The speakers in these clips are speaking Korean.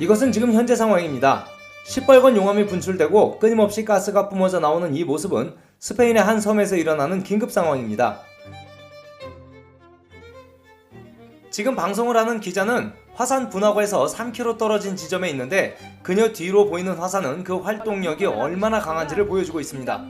이것은 지금 현재 상황입니다. 시뻘건 용암이 분출되고 끊임없이 가스가 뿜어져 나오는 이 모습은 스페인의 한 섬에서 일어나는 긴급 상황입니다. 지금 방송을 하는 기자는 화산 분화구에서 3km 떨어진 지점에 있는데 그녀 뒤로 보이는 화산은 그 활동력이 얼마나 강한지를 보여주고 있습니다.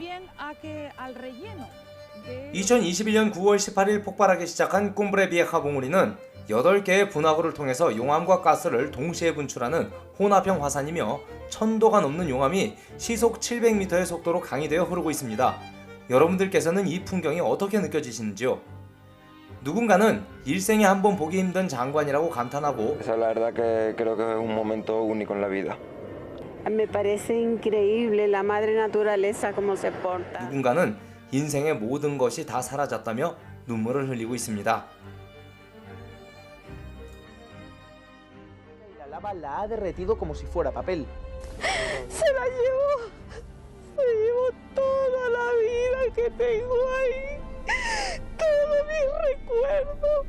2021년 9월 18일 폭발하기 시작한 쿰브레비에카 봉우리는 8개의 분화구를 통해서 용암과 가스를 동시에 분출하는 혼합형 화산이며 1000도가 넘는 용암이 시속 700m의 속도로 강이되어 흐르고 있습니다. 여러분들께서는 이 풍경이 어떻게 느껴지시는지요? 누군가는 일생에 한 번 보기 힘든 장관이라고 감탄하고. 누군가는 인생의 모든 것이 다 사라졌다며 눈물을 흘리고 있습니다. Lava la ha derretido como si fuera papel. Se la llevó. Se llevó toda la vida que tengo ahí. Todos mis recuerdos.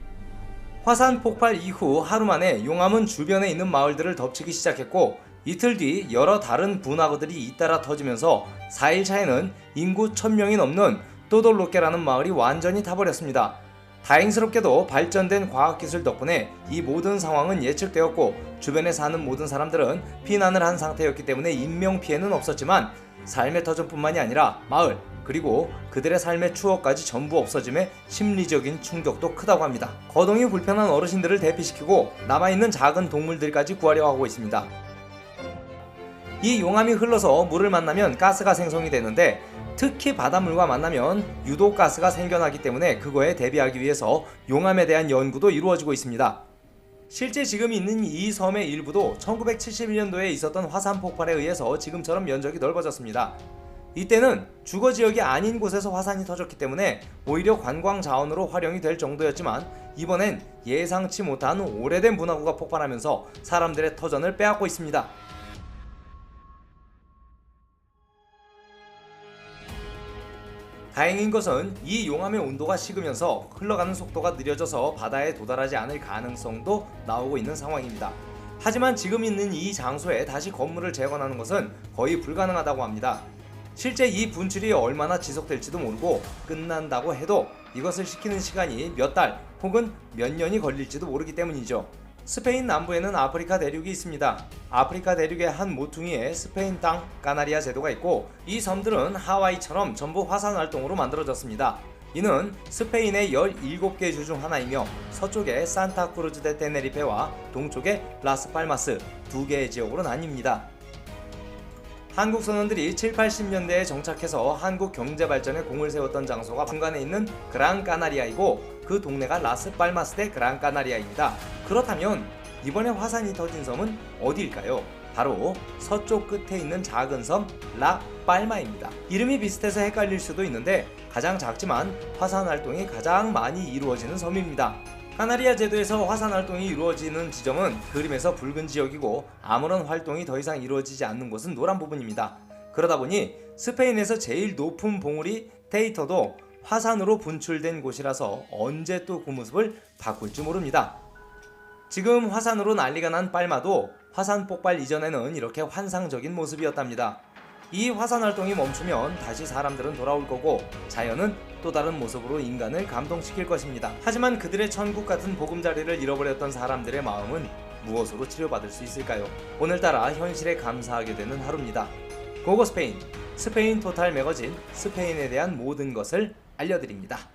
화산 폭발 이후 하루 만에 용암은 주변에 있는 마을들을 덮치기 시작했고 이틀 뒤 여러 다른 분화구들이 잇따라 터지면서 4일 차에는 인구 1000명이 넘는 또돌로케라는 마을이 완전히 타버렸습니다. 다행스럽게도 발전된 과학기술 덕분에 이 모든 상황은 예측되었고 주변에 사는 모든 사람들은 피난을 한 상태였기 때문에 인명피해는 없었지만 삶의 터전뿐만이 아니라 마을 그리고 그들의 삶의 추억까지 전부 없어짐에 심리적인 충격도 크다고 합니다. 거동이 불편한 어르신들을 대피시키고 남아있는 작은 동물들까지 구하려 하고 있습니다. 이 용암이 흘러서 물을 만나면 가스가 생성이 되는데 특히 바닷물과 만나면 유독 가스가 생겨나기 때문에 그거에 대비하기 위해서 용암에 대한 연구도 이루어지고 있습니다. 실제 지금 있는 이 섬의 일부도 1971년도에 있었던 화산 폭발에 의해서 지금처럼 면적이 넓어졌습니다. 이때는 주거 지역이 아닌 곳에서 화산이 터졌기 때문에 오히려 관광 자원으로 활용이 될 정도였지만 이번엔 예상치 못한 오래된 분화구가 폭발하면서 사람들의 터전을 빼앗고 있습니다. 다행인 것은 이 용암의 온도가 식으면서 흘러가는 속도가 느려져서 바다에 도달하지 않을 가능성도 나오고 있는 상황입니다. 하지만 지금 있는 이 장소에 다시 건물을 재건하는 것은 거의 불가능하다고 합니다. 실제 이 분출이 얼마나 지속될지도 모르고 끝난다고 해도 이것을 시키는 시간이 몇 달 혹은 몇 년이 걸릴지도 모르기 때문이죠. 스페인 남부에는 아프리카 대륙이 있습니다. 아프리카 대륙의 한 모퉁이에 스페인 땅 까나리아 제도가 있고 이 섬들은 하와이처럼 전부 화산 활동으로 만들어졌습니다. 이는 스페인의 17개 주 중 하나이며 서쪽에 산타크루즈 데 테네리페와 동쪽에 라스팔마스 두 개의 지역으로 나뉩니다. 한국 선원들이 7, 80년대에 정착해서 한국 경제 발전에 공을 세웠던 장소가 중간에 있는 그랑 까나리아이고 그 동네가 라스팔마스 데 그랑 까나리아입니다. 그렇다면 이번에 화산이 터진 섬은 어디일까요? 바로 서쪽 끝에 있는 작은 섬 라팔마입니다. 이름이 비슷해서 헷갈릴 수도 있는데 가장 작지만 화산 활동이 가장 많이 이루어지는 섬입니다. 카나리아 제도에서 화산 활동이 이루어지는 지점은 그림에서 붉은 지역이고 아무런 활동이 더 이상 이루어지지 않는 곳은 노란 부분입니다. 그러다 보니 스페인에서 제일 높은 봉우리 테이터도 화산으로 분출된 곳이라서 언제 또 그 모습을 바꿀지 모릅니다. 지금 화산으로 난리가 난 빨마도 화산 폭발 이전에는 이렇게 환상적인 모습이었답니다. 이 화산 활동이 멈추면 다시 사람들은 돌아올 거고 자연은 또 다른 모습으로 인간을 감동시킬 것입니다. 하지만 그들의 천국 같은 보금자리를 잃어버렸던 사람들의 마음은 무엇으로 치료받을 수 있을까요? 오늘따라 현실에 감사하게 되는 하루입니다. 고고 스페인, 스페인 토탈 매거진 스페인에 대한 모든 것을 알려드립니다.